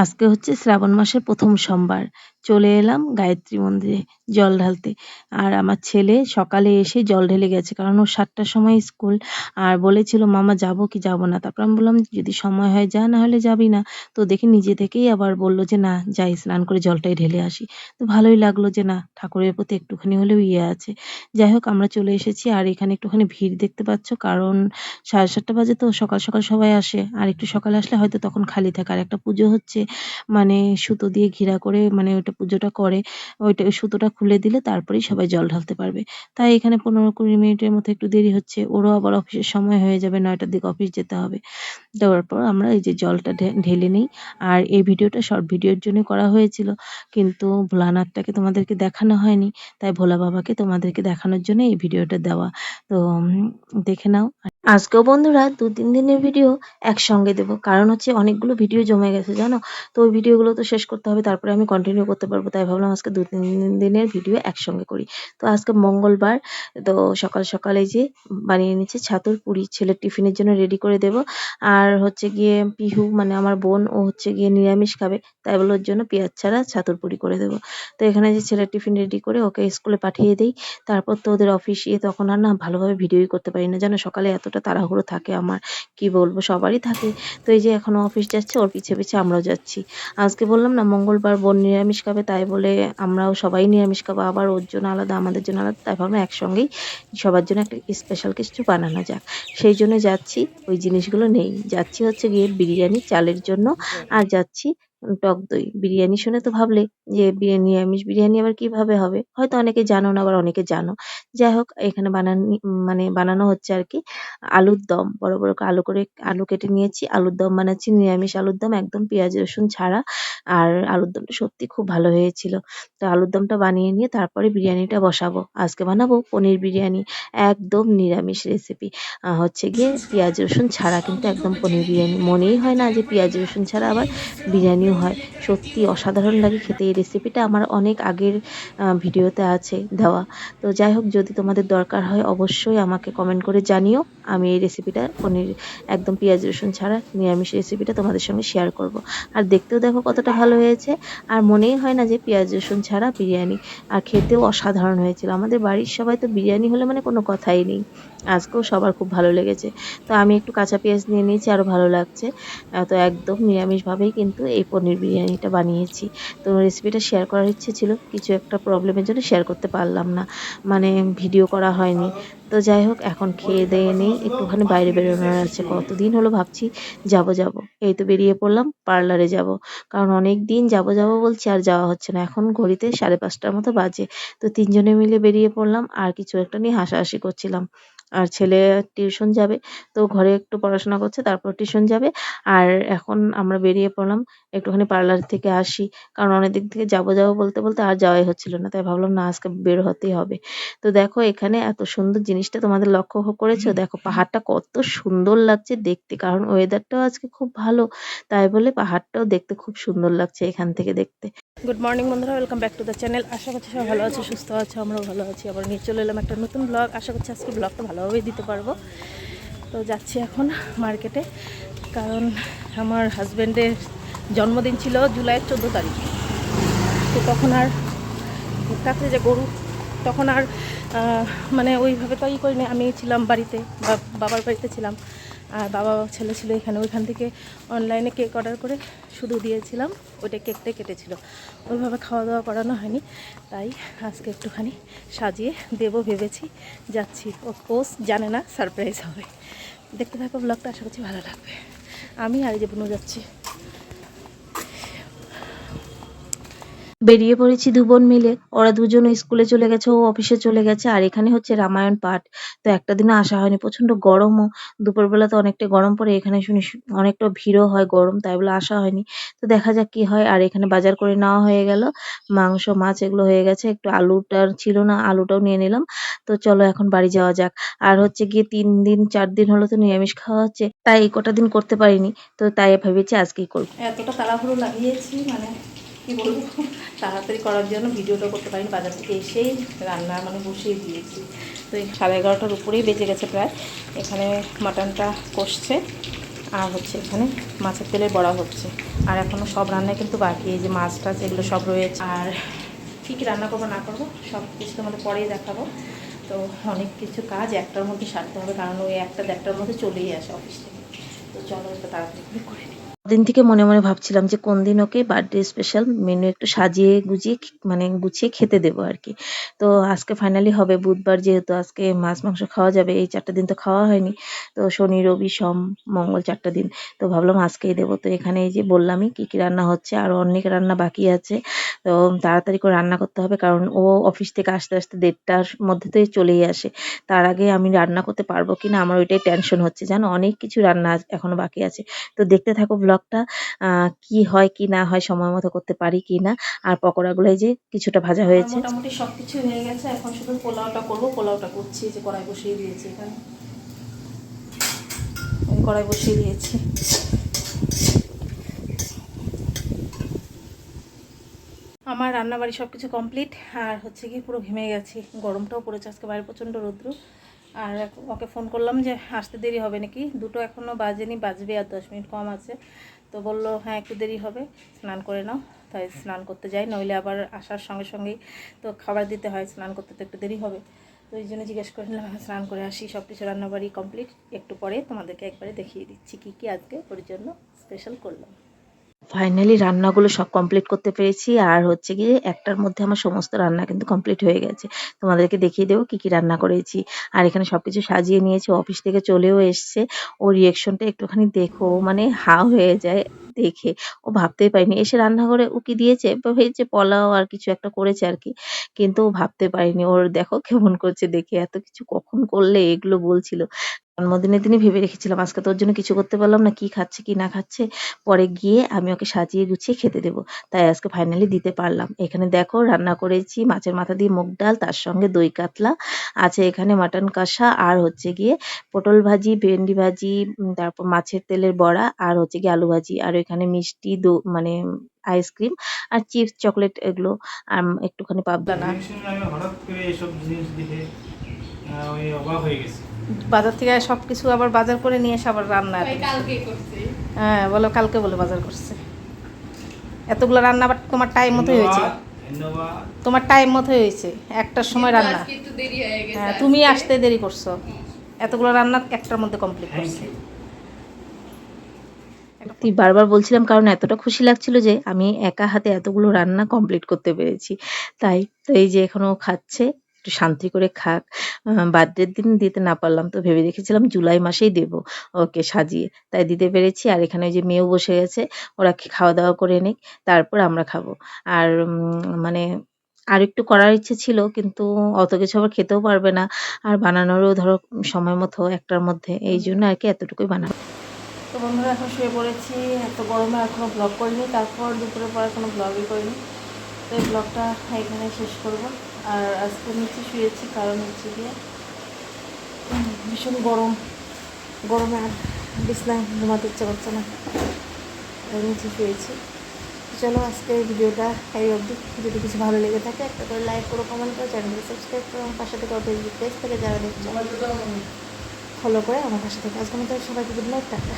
আজকে হচ্ছে শ্রাবণ মাসের প্রথম সোমবার। চলে এলাম গায়ত্রী মন্দিরে জল ঢালতে। আর আমার ছেলে সকালে এসে জল ঢেলে গেছে, কারণ ওর সাতটার সময় স্কুল। আর বলেছিল, মামা, যাব কি যাব না? তারপর আমি বললাম, যদি সময় হয় যা, না হলে যাবি না। তো দেখি নিজে থেকেই আবার বলল যে, না, যাই, স্নান করে জলটাই ঢেলে আসি। তো ভালোই লাগল যে, না, ঠাকুরের প্রতি একটুখানি হলেও ইয়ে আছে। যাই হোক, আমরা চলে এসেছি, আর এখানে একটুখানি ভিড় দেখতে পাচ্ছ, কারণ সাড়ে সাতটা বাজে তো, সকাল সকাল সবাই আসে। আর একটু সকালে আসলে হয়তো তখন খালি থাকে। আর একটা পুজো হচ্ছে মানে সুতো দিয়ে ঘেরা করে মানে ওইটা পুজোটা করে, ওইটা ওই সুতোটা খুলে দিলে তারপরেই সবাই জল ঢালতে পারবে। তাই এখানে পনেরো কুড়ি মিনিটের মতো একটু দেরি হচ্ছে, ওরও আবার অফিসের সময় হয়ে যাবে, নয়টার দিকে অফিস যেতে হবে। দেওয়ার পর আমরা এই যে জলটা ঢেলে নিই। আর এই ভিডিওটা শর্ট ভিডিওর জন্য করা হয়েছিল, কিন্তু ভোলানাথটাকে তোমাদেরকে দেখানো হয়নি, তাই ভোলা বাবাকে তোমাদেরকে দেখানোর জন্য এই ভিডিওটা দেওয়া। তো দেখে নাও। আজকেও বন্ধুরা দু তিন দিনের ভিডিও একসঙ্গে দেবো। কারণ হচ্ছে অনেকগুলো ভিডিও জমে গেছে, জানো? তো ওই ভিডিওগুলো তো শেষ করতে হবে, তারপরে আমি কন্টিনিউ করতে পারব। তাই ভাবলাম আজকে দু তিন দিনের ভিডিও একসঙ্গে করি। তো আজকে মঙ্গলবার, তো সকাল সকালে যে বানিয়ে নিচ্ছে ছাতুর পুরি, ছেলের টিফিনের জন্য রেডি করে দেব। আর হচ্ছে গিয়ে পিহু মানে আমার বোন, ও হচ্ছে গিয়ে নিরামিষ খাবে, তাই বলে ওর জন্য পেঁয়াজ ছাড়া ছাতুর পুরি করে দেবো। তো এখানে যে ছেলের টিফিন রেডি করে ওকে স্কুলে পাঠিয়ে দিই। তারপর তো ওদের অফিস ইয়ে তখন আর না ভালোভাবে ভিডিওই করতে পারি না। জানো, সকালে এতটা তাড়াহুড়ো থাকে আমার, কি বলব, সবারই থাকে। তো এই যে এখনও অফিস যাচ্ছে, ওর পিছে পিছে আমরাও যাচ্ছি। আজকে বললাম না, মঙ্গলবার বোন নিরামিষ খাবে, তাই বলে আমরাও সবাই নিরামিষ খাব। আবার ওর জন্য আলাদা, আমাদের জন্য আলাদা, তাই ভাবলাম একসঙ্গেই সবার জন্য একটা স্পেশাল কিছু বানানো যাক। সেই জন্য যাচ্ছি, ওই জিনিসগুলো নেই। যাচ্ছি হচ্ছে গিয়ে বিরিয়ানি, চালের জন্য। আর যাচ্ছি টক দই, বিরিয়ানি। শুনে তো ভাবলে যে বিরিয়ানি নিরামিষ বিরিয়ানি আবার কীভাবে হবে? হয়তো অনেকে জানো না, আবার অনেকে জানো। যাই হোক, এখানে বানানি মানে বানানো হচ্ছে আর কি আলুর দম। বড় বড় আলু করে আলু কেটে নিয়েছি। আলুর দম বানাচ্ছি, নিরামিষ আলুর দম, একদম পেঁয়াজ, রসুন ছাড়া। আর আলুর দমটা সত্যি খুব ভালো হয়েছিল। তো আলুর দমটা বানিয়ে নিয়ে তারপরে বিরিয়ানিটা বসাবো। আজকে বানাবো পনির বিরিয়ানি, একদম নিরামিষ রেসিপি হচ্ছে গিয়ে পেঁয়াজ, রসুন ছাড়া কিন্তু একদম পনির বিরিয়ানি। মনেই হয় না যে পেঁয়াজ, রসুন ছাড়া আবার বিরিয়ানিও হয়। সত্যি অসাধারণ লাগে খেতে। এই রেসিপিটা আমার অনেক আগের ভিডিওতে আছে দেওয়া। তো যাই হোক, যদি তোমাদের দরকার হয় অবশ্যই আমাকে কমেন্ট করে জানিও। আমি এই রেসিপিটা পনির, একদম পেঁয়াজ, রসুন ছাড়া নিরামিষ রেসিপিটা তোমাদের সঙ্গে শেয়ার করব। আর দেখতেও দেখো কতটা ভালো হয়েছে। আর মনেই হয় না যে পেঁয়াজ, রসুন ছাড়া বিরিয়ানি। আর খেতেও অসাধারণ হয়েছিল। আমাদের বাড়ির সবাই তো বিরিয়ানি হলে মানে কোনো কথাই নেই। আজকেও সবার খুব ভালো লেগেছে। তো আমি একটু কাঁচা পেঁয়াজ নিয়ে নিয়েছি আরও ভালো লাগছে। তো একদম নিরামিষভাবেই কিন্তু এই পনির বিরিয়ানিটা বানিয়েছি। তো রেসিপিটা শেয়ার করার ইচ্ছে ছিল, কিছু একটা প্রবলেমের জন্য শেয়ার করতে পারলাম না। মানে ভিডিও করা হয়নি। তো যাই হোক, এখন খেয়ে দিয়ে নেই, একটুখানি বাইরে বেরোনোর আছে। কতদিন হলো ভাবছি যাব যাব। এই তো বেরিয়ে পড়লাম, পার্লারে যাব। কারণ অনেক দিন যাব যাব বলছি, আর যাওয়া হচ্ছে না। এখন ঘড়িতে সাড়ে পাঁচটার মতো বাজে। তো তিনজনে মিলে বেরিয়ে পড়লাম, আর কিছু একটা নিয়ে হাসাহাসি করছিলাম। আর ছেলে টিউশন যাবে, তো ঘরে একটু পড়াশোনা করছে, তারপর টিউশন যাবে। আর এখন আমরা বেরিয়ে পড়লাম, একটুখানি পার্লার থেকে আসি। কারণ অনেক দিক থেকে যাব যাব বলতে বলতে আর যাওয়াই হচ্ছিল না। তাই ভাবলাম, না, আজকে বের হতেই হবে। তো দেখো, এখানে এত সুন্দর জিনিসটা তোমাদের লক্ষ্য করেছ? দেখো পাহাড়টা কত সুন্দর লাগছে দেখতে। কারণ ওয়েদারটাও আজকে খুব ভালো। তাই বলে পাহাড়টাও দেখতে খুব সুন্দর লাগছে এখান থেকে দেখতে। গুড মর্নিং বন্ধুরা welcome back to the channel আশা করছি সবাই ভালো আছে সুস্থ আছে আমরাও ভালো আছি। আবার নিয়ে চলে এলাম একটা নতুন ব্লগ আশা করছি আজকে ব্লগটা ভালোভাবেই দিতে পারব। তো যাচ্ছি এখন মার্কেটে কারণ আমার হাজব্যান্ডের জন্মদিন ছিল জুলাইয়ের চোদ্দ তারিখ। তো তখন আর কাছে যে গরু তখন আর মানে ওইভাবে তো ই করিনি আমি ছিলাম বাড়িতে বাবার বাড়িতে ছিলাম। আর বাবা ছেলে ছিল এখানে। ওইখান থেকে অনলাইনে কেক অর্ডার করে শুধু দিয়েছিলাম। ওইটা কেকটাই কেটেছিল। ওইভাবে খাওয়া দাওয়া করানো হয়নি। তাই আজকে একটুখানি সাজিয়ে দেবো ভেবেছি। যাচ্ছি। ও পোস্ট জানে না সারপ্রাইজ হবে। দেখতে থাকো ব্লগটা আশা করছি ভালো লাগবে। আমি আর যে বুনু যাচ্ছি। বেরিয়ে পড়েছি দু বোন মিলে। ওরা দুজন স্কুলে চলে গেছে, ও অফিসে চলে গেছে, আর এখানে হচ্ছে রামায়ণ পাঠ। তো একটা দিনও আসা হয়নি প্রচণ্ড গরমও। দুপুরবেলা তো অনেকটা গরম পড়ে, এখানে শুনি অনেকটা ভিড়ও হয় গরম, তাই বলে আসা হয়নি। তো দেখা যাক কি হয়, আর এখানে বাজার করে নেওয়া হয়ে গেল। মাংস, মাছ এগুলো হয়ে গেছে, একটু আলুটার ছিল না, আলুটাও নিয়ে নিলাম। তো চলো এখন বাড়ি যাওয়া যাক। আর হচ্ছে গিয়ে তিন দিন, চার দিন হলো তো নিরামিষ খাওয়া হচ্ছে, তাই কটা দিন করতে পারিনি। তো তাই ভেবেছি আজকেই করব। এতটা তাড়াহুড়ো লাগিয়েছি মানে কি বলব? তাড়াতাড়ি করার জন্য ভিডিওটা করতে পারিনি, বাজার থেকে এসেই রান্না মানে বসিয়ে দিয়েছি। তো এই সাড়ে এগারোটার উপরেই বেজে গেছে প্রায়। এখানে মাটনটা কষছে, আর হচ্ছে এখানে মাছের তেলে বড়া হচ্ছে। আর এখনও সব রান্নায় কিন্তু বাকি, এই যে মাছ টাছ এগুলো সব রয়েছে। আর কী কী রান্না করব না করব, সব কিছু তোমাদের পরেই দেখাবো। তো অনেক কিছু কাজ একটার মধ্যে সারতে হবে, কারণ ওই একটা দেড়টার মধ্যে চলেই আসে অফিস থেকে। তো চলো, একটু তাড়াতাড়ি করে করে নিই। দিন থেকে মনে মনে ভাবছিলাম যে কোন দিন ওকে বার্থডে স্পেশাল মেনু একটু সাজিয়ে গুজিয়ে মানে গুছিয়ে খেতে দেবো আর কি। তো আজকে ফাইনালি হবে বুধবার যেহেতু আজকে মাছ মাংস খাওয়া যাবে, এই চারটা দিন তো খাওয়া হয়নি। তো শনি, রবি, সোম, মঙ্গল চারটা দিন। তো ভাবলাম আজকেই দেবো। তো এখানে এই যে বললামই কি কি রান্না হচ্ছে, আর অনেক রান্না বাকি আছে। তো তাড়াতাড়ি করে রান্না করতে হবে কারণ ও অফিস থেকে আসতে আসতে দেড়টার মধ্যে তো চলেই আসে। তার আগে আমি রান্না করতে পারব কিনা আমার ওইটাই টেনশন হচ্ছে। জানো, অনেক কিছু রান্না এখনও বাকি আছে। তো দেখতে থাকো ব্লগটা কি হয় কি না হয় সময় মতো করতে পারি কি না আর পকোড়াগুলো যে কিছুটা ভাজা হয়েছে। মোটামুটি সব কিছু হয়ে গেছে এখন শুধু পোলাওটা করব পোলাওটা করছি যে কড়াই বসিয়ে দিয়েছি এখানে। কড়াই বসিয়ে দিয়েছি। আমার রান্নাবাড়ি সব কিছু কমপ্লিট আর হচ্ছে কি পুরো ঘেমে গেছি গরমটাও পড়েছে আজকে বাইরে প্রচণ্ড রৌদ্র। আর ওকে ফোন করলাম যে, আসতে দেরি হবে নাকি? দুটো এখনও বাজেনি, বাজবে আর দশ মিনিট কম আছে। তো বলল হ্যাঁ একটু দেরি হবে, স্নান করে নাও। তাই স্নান করতে যাই, নইলে আবার আসার সঙ্গে সঙ্গেই তো খাবার দিতে হয়, স্নান করতে তো একটু দেরি হবে। তো ওই জন্য জিজ্ঞেস করে নিলাম স্নান করে আসি, সব কিছু রান্নাবাড়ি কমপ্লিট একটু পরে তোমাদেরকে একবারে দেখিয়ে দিচ্ছি কী কী আজকে ওর জন্য স্পেশাল করলাম। ফাইনালি রান্নাগুলো সব কমপ্লিট করতে পেরেছি। আর হচ্ছে গিয়ে একটার মধ্যে আমার সমস্ত রান্না কিন্তু কমপ্লিট হয়ে গেছে। তোমাদেরকে দেখিয়ে দেবো কি কি রান্না করেছি। আর এখানে সবকিছু সাজিয়ে নিয়েছি। অফিস থেকে চলেও এসছে। ওর রিয়েকশনটা একটুখানি দেখো মানে হা হয়ে যায় দেখে। ও ভাবতেই পারিনি। এসে রান্নাঘরে ও কি দিয়েছে? ভেবেছে পোলাও আর কিছু একটা করেছে আর কি। কিন্তু ও ভাবতে পারিনি। ওর দেখো কেমন করছে দেখে। এত কিছু কখন করলে এগুলো বলছিল। জন্মদিনের দিনই ভেবে রেখেছিলাম, আজকে তোর জন্য কিছু করতে পারলাম না, কি খাচ্ছে, কি না খাচ্ছে। পরে গিয়ে আমি ওকে সাজিয়ে গুছিয়ে খেতে দেবো। তাই আজকে ফাইনালি দিতে পারলাম। এখানে দেখো, রান্না করেছি, মাছের মাথা দিয়ে মুগ ডাল, তার সঙ্গে দই কাতলা, আছে এখানে মাটন কষা, আর হচ্ছে গিয়ে পটল ভাজি, ভেন্ডি ভাজি তারপর মাছের তেলের বড়া, আর হচ্ছে গিয়ে আলু ভাজি, আর এখানে মিষ্টি দো মানে আইসক্রিম আর চিপস চকলেট এগুলো, আর একটুখানি পাবদা। না হঠাৎ করে এসব জিনিস ওই অবাক হয়ে গেছি। বাজার থেকে সব কিছু আবার বাজার করে নিয়ে এসে আবার রান্না হ্যাঁ বলো কালকে বলে বাজার করছে। এতগুলো রান্না আবার তোমার টাইম মতোই হয়েছে। তোমার টাইম মতোই হয়েছে। একটার সময় রান্না। হয়ে গেছে তুমি আসতে দেরি করছ। এতগুলো রান্না একটার মধ্যে কমপ্লিট করছি। ইউ বারবার বলছিলাম কারণ এতটা খুশি লাগছিল যে আমি একা হাতে এতগুলো রান্না কমপ্লিট করতে পেরেছি। তাই তো এই যে এখনও ও খাচ্ছে একটু শান্তি করে খাক। বার্থডের দিন দিতে না পারলাম তো ভেবে রেখেছিলাম জুলাই মাসেই দেবো ওকে সাজিয়ে। তাই দিতে পেরেছি। আর এখানে ওই যে মেয়েও বসে গেছে ওরা খাওয়া দাওয়া করে নিক, তারপর আমরা খাব। আর মানে আর একটু করার ইচ্ছে ছিল, কিন্তু অত কিছু আবার খেতেও পারবে না। আর বানানোরও ধরো সময় মতো একটার মধ্যে। এই জন্য আর কি এতটুকুই বানাবো। তো বন্ধুরা, এখন শুয়ে পড়েছি। এত গরমে এখনও ব্লগ করিনি। তারপর দুপুরের পর এখনও ব্লগই করিনি। তো এই ব্লগটা এখানে শেষ করব। আর আজকে নিচে শুয়েছি, কারণ হচ্ছে গিয়ে ভীষণ গরম। গরমে আর বিছনায় ঘুমাতে ইচ্ছে করছে না। নিচে শুয়েছি। চলো আজকে ভিডিওটা এই অবধি। যদি কিছু ভালো লেগে থাকে, একটা করে লাইক করো কমেন্ট করো চ্যানেলকে সাবস্ক্রাইব করো, আমার পাশে থেকে ফেসবুক পেজ থেকে যারা দেখছ ফলো করে আমার পাশে থেকে। আজকে মতো সবাইকে গুড নাইট টাটা।